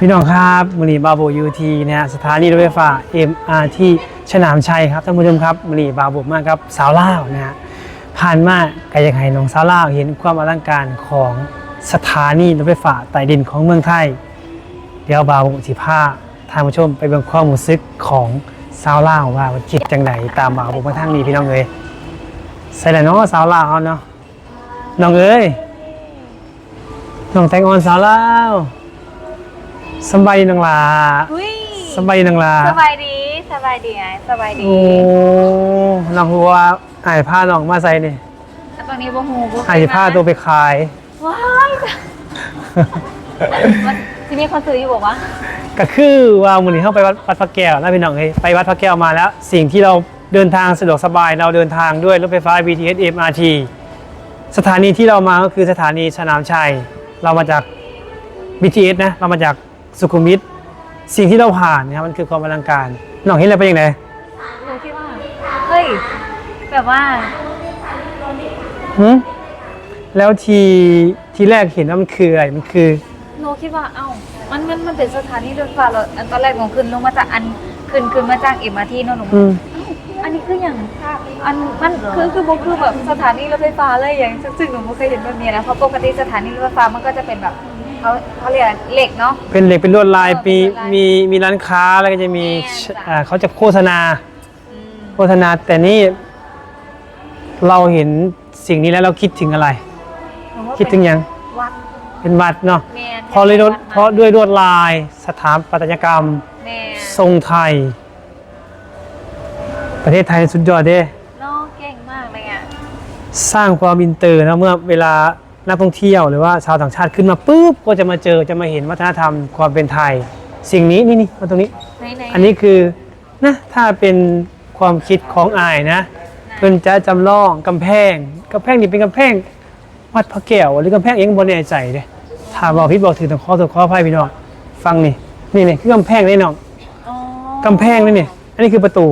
พี่น้องครับมือนีบาโบยูทีนะฮะสถานีรถไฟฟ้า MRT ฉนามชัยครับท่านผู้ชมครับมือนีบาโบมากครับสาวล่าวนะฮะผ่านมาไกลยังไงน้องสาวล่าวเห็นความอลังการของสถานีรถไฟฟ้าใต้ดินของเมืองไทย เดี๋ยวบาโบสิพาท่างผู้ชมไปเบิ่งความรู้สึกของสาวล่าวว่ามันคิดจังไหนตามบาโบมาทางนี้พี่น้องเอ้ยใส่แล้วเนาะสาวล่าวเอาเนาะน้องเอ้ยน้องแตงอ่อนสาวล่าว สำบายดีนังหลาอุ้ยสบายดีนังลาสบายดีสบายดีไงสบายดีโอ้น้องหัวอายผ้าน้องมาใส่นี่แต่ตอนนี้บ่ฮู้บ่เคอายผ้าตัวไปขายว้ายมันที่นี่คนซื้ออยู่บอกว่าก็คือว่ามื้อนี้เข้าไปวัดวัดพระแก้วนะพี่น้องเอ้ยไปวัดพระแก้วมาแล้ว สิ่งที่เราเดินทางสะดวกสบายเราเดินทางด้วยรถไฟฟ้า BTS MRT สถานีที่เรามาก็คือสถานีสนามชัย เรามาจาก BTS นะ เรามาจาก สุขุมวิทสิ่งที่เราผ่านนะครับมันคือความอลังการน้องเห็นอะไรเป็นยังไงหนูคิดว่า เฮ้ย แบบว่าหึแล้วทีทีแรกเห็นว่ามันคืออะไรมันคือ หนูคิดว่า เอ้า มันมันมันเป็นสถานีรถไฟเหรออันตอนแรกหนูขึ้นลงมาจากอันขึ้นขึ้นมาจากเอ็มอาร์ทีเนาะหนูอืมอันนี้คืออย่างอันมันคือคือบ่คือแบบสถานีรถไฟฟ้าเลยอย่างซึ่งหนูไม่เคยเห็นแบบนี้นะเพราะปกติสถานีรถไฟฟ้ามันก็จะเป็นแบบ เขาเขาเรียกอะไรเหล็กเนาะ เป็นเหล็กเป็นลวดลายเออมีเป็นลวดลายมีมีร้านค้าแล้วก็จะมีแม่นจ้ะ อ่าเขาจะโฆษณาอืมโฆษณาแต่นี่เราเห็นสิ่งนี้แล้วเราคิดถึงอะไร หนูว่าคิดถึงยังวัดเป็นวัดเนาะแมนเพราะเลยด้วยวัดเพราะด้วยลวดลายสถาปัตยกรรม แมนทรงไทย ประเทศไทยสุดยอดเด้น้องเก่งมากเลยอะ สร้างความอินเตอร์นะเมื่อเวลา นักท่องเที่ยวหรือว่าชาวต่างชาติขึ้นมาปุ๊บก็จะมาเจอจะมาเห็นวัฒนธรรมความเป็นไทย สิ่งนี้นี่นี่มาตรงนี้ ไหนไหนอันนี้คือนะถ้าเป็นความคิดของอายนะเพิ่นจะจำลองกำแพงกำแพงนี่เป็นกำแพงวัดพระแก้วหรือกำแพงเองบนแน่ใจเด้ถ้าบอกพี่บอกถือต้องขอตัวขออภัยพี่น้องฟังนี่นี่นี่คือกำแพงนี่น้องอ๋อกำแพงนี่นี่อันนี้คือประตู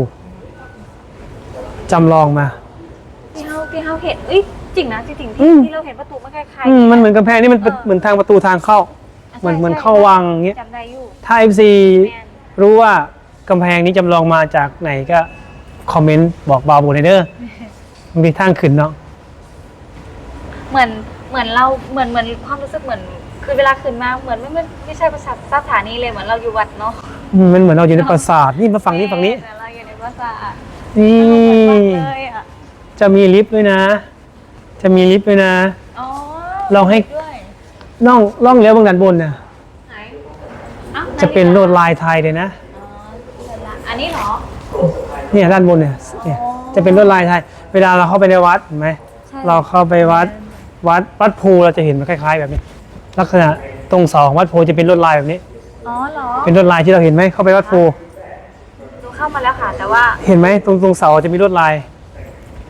จำลองมา ที่เฮาที่เฮาเห็นเอ้ย จริงนะจริงๆอืที่มที่เราเห็นประตูมันคล้ายอืมมันเหมือนกำแพงนี่มันเป็นเออเหมือนทางประตูทางเข้า เหมือนเหมือนเข้าวังอย่างเงี้ย จำได้อยู่ถ้า FC แมนรู้ว่ากำแพงนี้จำลองมาจากไหนก็คอมเมนต์บอกบาวบูในเด้อมันมีทางขึ้นเนาะ เหมือนเหมือนเราเหมือนเหมือนความรู้สึกเหมือน คือเวลาขึ้นมาเหมือนไม่ไม่ไม่ใช่ประสาทสถานีเลยเหมือนเราอยู่วัดเนาะอืมมันเหมือนเราอยู่ในปราสาทนี่มาฝั่งนี้ฝั่งนี้ เหมือนเราอยู่ในปราสาทนี่ เหมือนวัดเลยอะจะมีลิฟต์ด้วยนะ จะมีลิฟต์ด้วยนะ อ๋อเราให้ ด้วยล่องล่องเลี้ยวบางด้านบนน่ะไหนอ้าวจะเป็นลวดลายไทยเลยนะอ๋อเดี๋ยวละอันนี้เหรอ เนี่ยด้านบนเนี่ยเนี่ยอ๋อจะเป็นลวดลายไทย เวลาเราเข้าไปในวัดเห็นไหมใช่ เราเข้าไปวัดวัดวัดภูเราจะเห็นมันคล้าย ๆ แบบนี้ ลักษณะตรงเสาของวัดภูจะเป็นลวดลายแบบนี้ อ๋อเหรอเป็นลวดลายที่เราเห็นไหมเข้าไปวัดภูหนูเข้ามาแล้วค่ะ แต่ว่าเห็นไหมตรงตรงเสาจะมีลวดลาย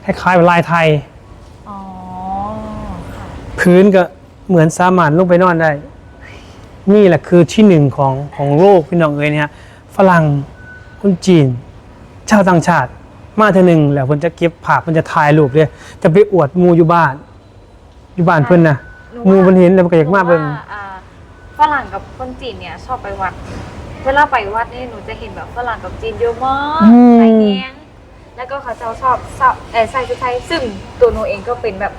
คล้ายๆแบบลายไทยอ๋อ ค่ะพื้นก็เหมือนสามารถลงไปนอนได้ นี่แหละคือที่หนึ่งของของโลกพี่น้องเอ้ยเนี่ยฝรั่งคนจีน ชาวต่างชาติ มาเท่านึงแล้วเพิ่นจะเก็บภาพเพิ่นจะถ่ายรูปเลยจะไปอวดหมูอยู่บ้าน อยู่บ้านเพิ่นน่ะหมูเพิ่นเห็นแล้วมันก็อยากมาเบิ่งหนูว่อ่าฝรั่งกับคนจีนเนี่ยชอบไปวัด เวลาไปวัดนี่หนูจะเห็นแบบฝรั่งกับจีนเยอะมากใส่แยงแล้วก็เขาจะชอบชอบเออใส่ชุดไทยซึ่งตัวหนูเองก็เป็นแบบ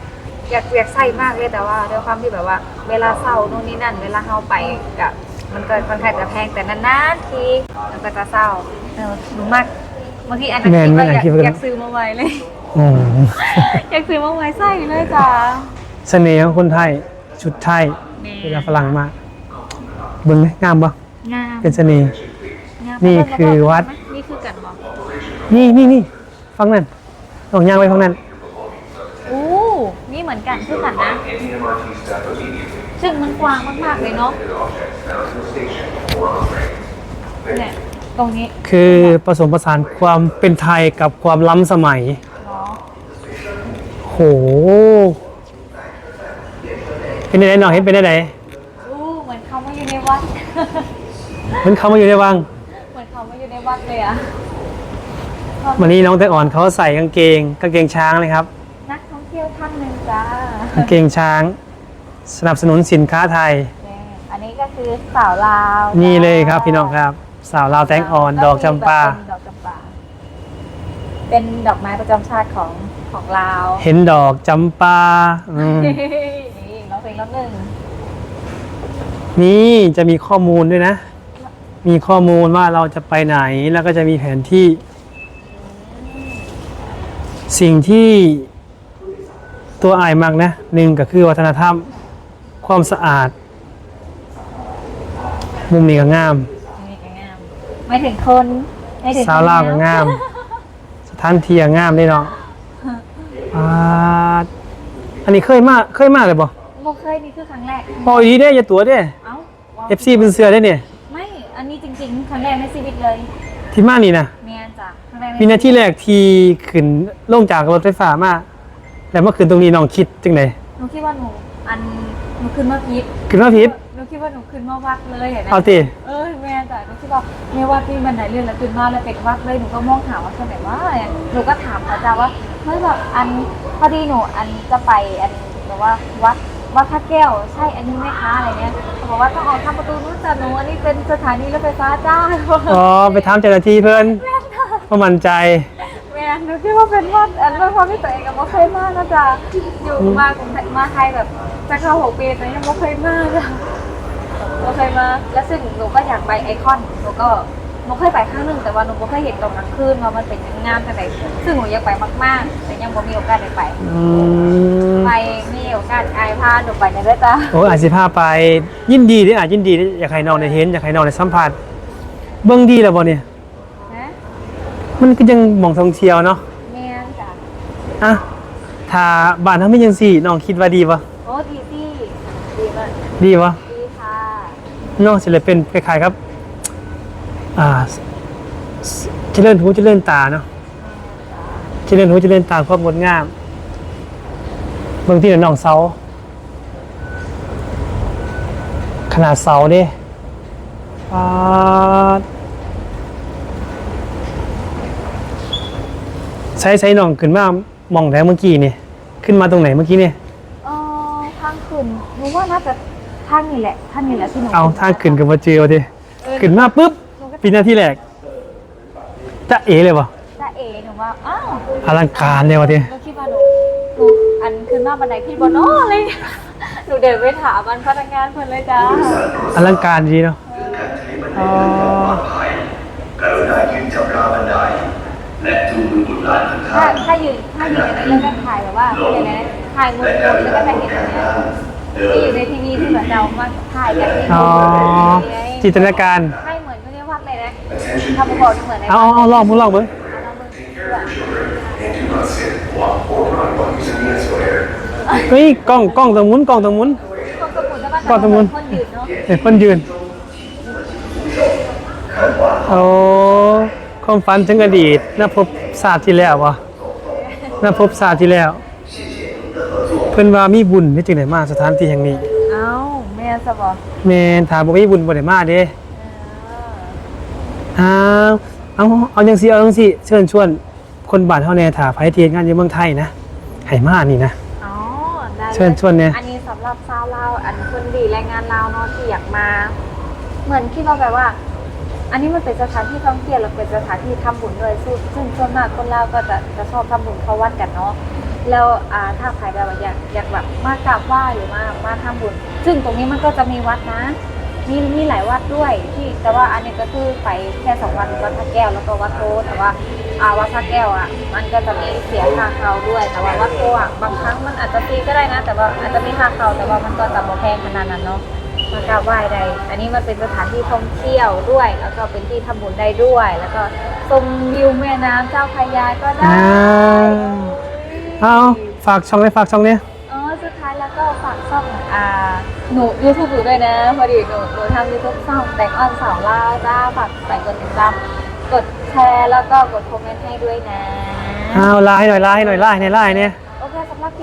อยากอยากใส่มากเลยแต่ว่าด้วยความที่แบบว่า เวลาเศร้าโน่นนี่นั่น เวลาเฮาไปกับมันก็ค่อนข้างจะแพงแต่นานๆทีมันก็จะเศร้าเออหนูมากบางทีอันนั้นแม่นคิดแม่ว่านอยากคิดว่าอยากซื้อมาไว้เลยอืมอยากซื้อมาไว้ใส่เลยจ้าเสน่ห์ของคนไทยชุดไทยเวลาฝรั่งมาเบิ่งไหมงามปะงามเป็นเสน่ห์งามนี่คือวัด นี่คือกันบอกนี่นี่นี่ฟังนั่นลองย่างไปฟังนั่นอู้นี่ เหมือนกันคือกันนะ ซึ่งมันกว้างมากๆเลยเนาะเนี่ยตรงนี้คือผสมผสานความเป็นไทยกับความล้ำสมัยเนาะโห เป็นยังไงหน่อยเห็นเป็นยังไงอู้เหมือนเขามาอยู่ในวัดมันเขามาอยู่ในวัง เหมือนเขามาอยู่ในวัดเลยอะวันนี้น้องแตงอ่อนเขาใส่กางเกงกางเกงช้างเลยครับนัก ท่องเที่ยวท่านหนึ่งจ้ากางเกงช้าง สนับสนุนสินค้าไทยเนี่ยอันอันนี้ก็คือสาวลาวนี่เลยครับพี่น้องครับ สาวลาวแตงอ่อนดอกจำปาเป็นดอกจำปา เป็นดอกไม้ประจำชาติของของลาวเห็นดอกจำปาอืมนี่ร้องเพลงรอบหนึ่งนี่จะมีข้อมูลด้วยนะ มีข้อมูลว่าเราจะไปไหนแล้วก็จะมีแผนที่ สิ่งที่ ตัวอายมากนะหนึ่งก็คือวัฒนธรรม ความสะอาด มุมนี้ก็งามนี่ก็งามไม่ถึงคนไม่ถึงสาวลาวก็งาม สถานที่ก็งามด้วยเนาะอ่าอันนี้เคยมาเคยมาเลยบ่โมเคยนี่คือครั้งแรกพออีเด้อย่าตัวเด้เอ้าว้าว FC เป็นเสือได้เนี่ยไม่อันนี้จริงๆครั้งแรกในชีวิตเลยที่มานี่นะเมียจ้ะครั้งแรกวินาทีแรกที่ขึ้นลงจากรถไฟฟ้ามา แล้วเมื่อคืนตรงนี้น้องคิดจังไดหนูคิดว่าหนูอันหนูขึ้นมาพิษขึ้นมาผิดหนูคิดว่าหนูขึ้นมาวัดเลยเห็นไหมเอาติเออแม่จ้ะหนูคิดว่าแม่วัดนี่มันไหนเรื่องแล้วขึ้นมาแล้วเป็นวัดเลยหนูก็มองหาว่าที่ไหนว่าหนูก็ถามพระเจ้าว่าเฮ้ยแบบอันพอดีหนูอันจะไปอันแบบว่าวัดวัดพระแก้วใช่อันนี้ไหมคะอะไรเนี้ยเขาบอกว่าต้องออกทางประตูนู้นจ้ะหนูอันนี้เป็นสถานีรถไฟฟ้าจ้าอ๋อไปถามเจ้าหน้าที่เพิ่นเพราะมั่นใจ แม่หนูคิดว่าเป็นวัดอันเป็นความที่ตัวเองกับไม่เคยมากนะจ๊ะอยู่มากรุงเทพมาไทยแบบจะเข้าหกปีแต่ยังไม่เคยมากจ้ะไม่เคยมา แล้วซึ่งหนูก็อยากไปไอคอนหนูก็หนูเคยไปครั้งหนึ่งแต่ว่าหนูไม่เคยเห็นตรงกลางคืนว่ามันเป็นงามจังไหนซึ่งหนูอยากไปมากๆ แต่ยังไม่มีโอกาสได้ไปอืมไปมีโอกาสอายพาหนูไปในด้วยจ้ะโอ้อาจสิพาไปยินดีเด้ออาจยินดีเด้ออยากให้น้องได้เห็นอยากให้น้องได้สัมผัสเบิ่งดีแล้วบ่เนี่ยนะ มันก็ยังหมองท่องเที่ยวเนาะแม่นจ้ะอะถ้าบ้านเฮามีจังซี่น้องคิดว่าดีบ่โอ้ดีสิดีมากดีบ่ดีค่ะน้องสิเลยเป็นคล้ายๆครับ อ่าสเจริญหูเจริญตาเนาะเจริญหูเจริญตาความงดงามเบื้องที่น้องเสาขนาดเสาเด้ปาด ช้ใช้น้องขึ้นมามองแล้วเมื่อกี้นี่ขึ้นมาตรงไหนเมื่อกี้นี่เออทางขึ้นหนูว่าน่าจะทางนี้แหละทางนี้แหละที่หนูเอาทางขึ้นกับมาเจอเด้ขึ้นมาปุ๊บปีหน้าที่แรกจะเอเลยวะจ้าเอหนูว่าอ้าวอลังการเลยวะเด้หนูคิดว่าหนูหนูอันขึ้นมาบันไดพี่บนอ้อเลยหนูเดินไปถามมันพนักงานเพิ่นเลยจ้าอลังการดีเนาะอ๋อ และจูงมือบุตรหลานของถ้าท่านถ้ายืนถ้ายืนในนั้นแล้วก็ถ่ายแบบว่าอย่างไรถ่ายมุมบนแล้วก็ถ่ายเห็นอย่างเงี้ยที่อยู่ในทีวีที่เหมือนเรามาถ่ายกันที่อ๋อ จินตนาการ ให้เหมือนไม่ได้วัดเลยนะทำบอกเหมือนในเอาเอาเอาลองมึงลองมึงเอามือ Do not sit, walk, or run while using the escalator. เฮ้ยกล้องกล้องตรงมุนกล้องตรงมุนกดสมุนแล้วก็กดสมุนคนยืนเนาะ เห็นคนยืน โอ้ ความฝันถึงอดีตน่าพบศาสตร์ที่แล้ววะน่าพบศาสตร์ที่แล้ว เพิ่นว่ามีบุญที่จึงได้มาสถานที่แห่งนี้เอ้าแม่สบอแม่นถามบ่มีบุญบ่ได้มาเด้อ้าวเอาเอาจังซี่เอาจังซี่เชิญชวน คนบ้านเฮาแน่ถ้าไผที่เฮ็ดงานอยู่เมืองไทยนะให้มานี่นะ อ๋อได้ลยเชิญชวนเนี่ย อันนี้สำหรับชาวลาวอันคนดีแรงงานลาวเนาะที่อยากมา เหมือนที่เราแบบว่า อันนี้มันเป็นสถานที่ท่องเที่ยวแล้วเป็นสถานที่ทำบุญด้วยซึ่งซึ่งส่วนมากคนลาวก็จะจะชอบทำบุญเข้าวัดกันเนาะแล้วอ่าถ้าใครแบบอยากอยากแบบมากราบไหว้หรือมามาทำบุญ ซึ่งตรงนี้มันก็จะมีวัดนะมีมีหลายวัดด้วยที่แต่ว่าอันนี้ก็คือไปแค่สองวันวัดพระแก้วแล้วก็วัดโพแต่ว่าอ่าวัดพระแก้วอะมันก็จะมีเสียค่าเข้าด้วย แต่ว่าวัดโพอะบางครั้งมันอาจจะฟรีก็ได้นะ แต่ว่าอาจจะมีค่าเข้าแต่ว่ามันก็จะบ่แพงขนาดนั้นเนาะ มากราบไหว้ได้ อันนี้มันเป็นสถานที่ท่องเที่ยวด้วย แล้วก็เป็นที่ทำบุญได้ด้วย แล้วก็ชมวิวแม่น้ำเจ้าพระยาก็ได้อ่า เอาฝากช่องเลยฝากช่องเนี่ยเออสุดท้ายแล้วก็ฝากช่องอ่าหนูยูทูบอยู่ด้วยนะพอดีหนูหนูทำยูทูบช่องแต่งออนสาวลาวจ้าฝากใส่กดติดตามกดแชร์แล้วก็กดคอมเมนต์ให้ด้วยนะ เอาไลน์หน่อยไลน์หน่อยไลน์ในไลน์เนี่ย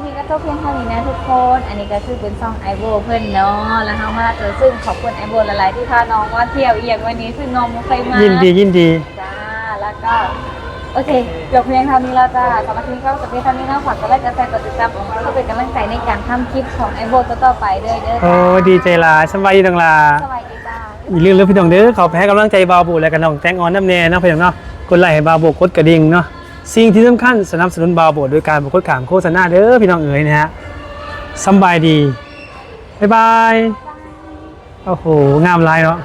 นี้ก็จบเพียงเท่านี้นะทุกคน อันนี้ก็คือเป็นช่องไอโบเพื่อนเนาะ แล้วเขามาเจอซึ่งขอบคุณไอโบหลายๆที่พาน้องมาเที่ยวเอียงวันนี้ซึ่งน้องไม่เคยมา ยินดียินดีจ้า แล้วก็โอเคเดี๋ยวเพียงเท่านี้แล้วจ้าสำหรับคลิปก็จะเพียงเท่านี้นะฝากกดไลค์กดแชร์กดติดตามเพื่อเป็นกำลังใจในการทำคลิปของไอโบต่อๆไปเด้อเด้อโอ้ดีใจหลายสบายดีตังลาสวัสดีจ้าอีกเรื่องเรื่องพี่น้องเด้อเขาไปให้กำลังใจบาวบุและกันน้องแตงออนน้ำแน่เนาะพี่น้องเนาะกดไลค์ให้บาวบุกดกระดิ่งเนาะ สิ่งที่สำคัญสนับสนุนบาวโบดโดยการบกดขามโฆษณาเด้อพี่น้องเอ๋ยนะฮะสบายดี บ๊ายบาย โอ้โห งามหลายเนาะ